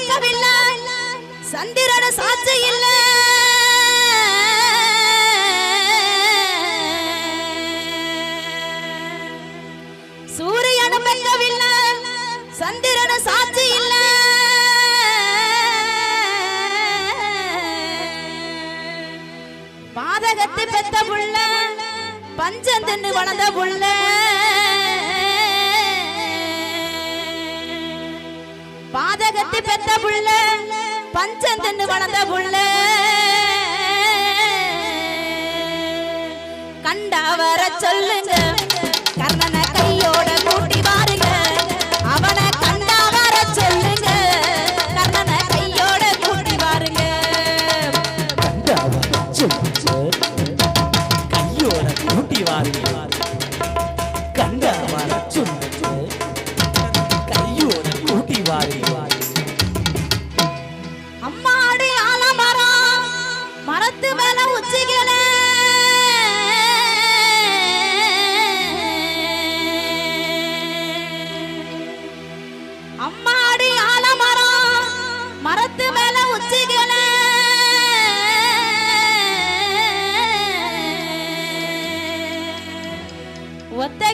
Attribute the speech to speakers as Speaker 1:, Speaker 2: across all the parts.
Speaker 1: பெக்கவில்லை சந்திரன சாட்சி இல்லை. சூரியன பெக்கவில்லை சந்திரன சாட்சி இல்லை. பாதகத்தை பெத்த புள்ள பஞ்சம் தின்னு வளர்ந்த புள்ள. பாதகத்தை பெத்த புள்ள பஞ்சந்தன்னு வளர்ந்த புள்ள. கண்டா வர சொல்லுங்க கர்ணனை கையோட கூட்டி பாருங்க அவனை கண்டா வர சொல்லுங்க கர்ணனை கையோட கூட்டி வாருங்க.
Speaker 2: கண்டாவ சொல்லுங்க கையோட கூட்டி வாருங்க. கண்டாவ சொல்லுங்க கையோட கூட்டி வாருங்க.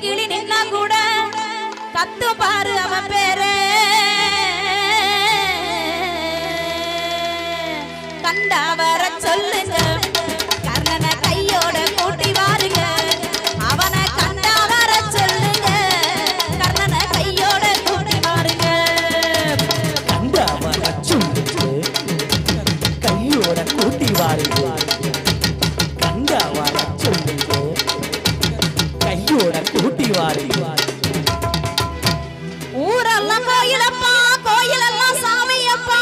Speaker 1: கிளி நின்னா கூட கத்து பாரு அவன் பேரு. கண்டா வர சொல்லுங்க கூட்டி ஊரெல்லாம் கோயிலப்பா கோயிலெல்லாம் சாமியப்பா.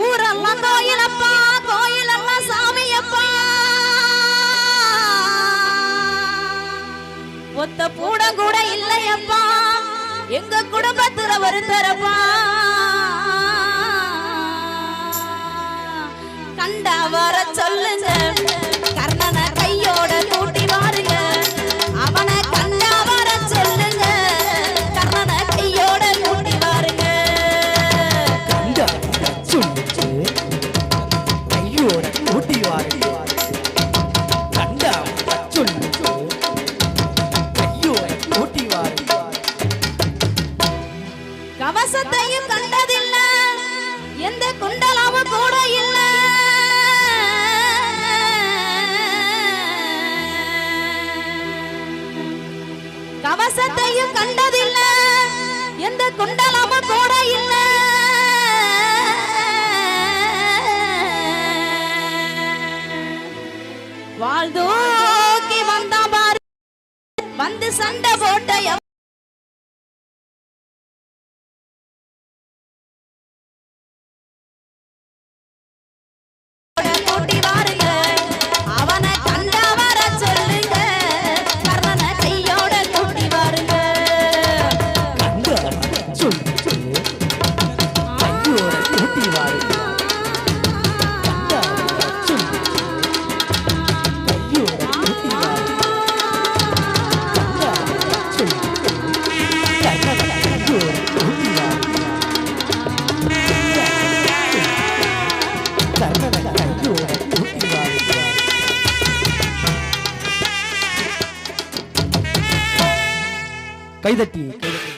Speaker 1: ஊரெல்லாம் கோயிலப்பா கோயிலெல்லாம் சாமியப்பா. ஒத்த பூட கூட இல்லையப்பா எங்க குடும்பத்துல ஒருத்தரப்பா வர சொல்லுங்க. எந்த குண்டலாவும் கூட இல்ல. வாழ்ந்தோக்கி வந்தான் பாரு வந்து சண்டை போட்ட
Speaker 2: கைதட்டி